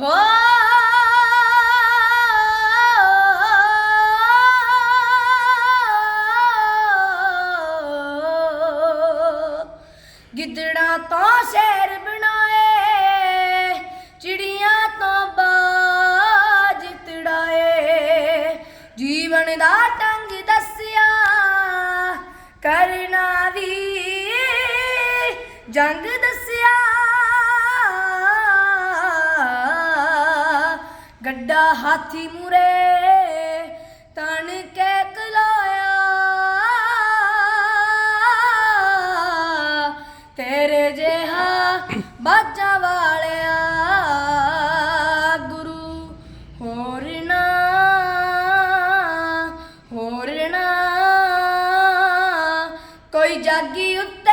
ਹੋ ਗਿੱਦੜਾ ਤੋਂ ਸ਼ੇਰ ਬਣਾਏ, ਚਿੜੀਆਂ ਤੋਂ ਬਾਜ ਤੜਾਏ। ਜੀਵਨ ਦਾ ਢੰਗ ਦੱਸਿਆ, ਕਰਨਾ ਵੀ ਜੰਗ ਗੱਡਾ ਹਾਥੀ ਮੁਰੇ ਤਣ ਕੇ ਕਲਾਇਆ। ਤੇਰੇ ਜਿਹਾ ਬਾਜਾ ਵਾਲਿਆ, ਗੁਰੂ ਹੋਰ ਨਾ ਹੋਰ ਨਾ। ਕੋਈ ਜਾਗੀ ਉੱਤੇ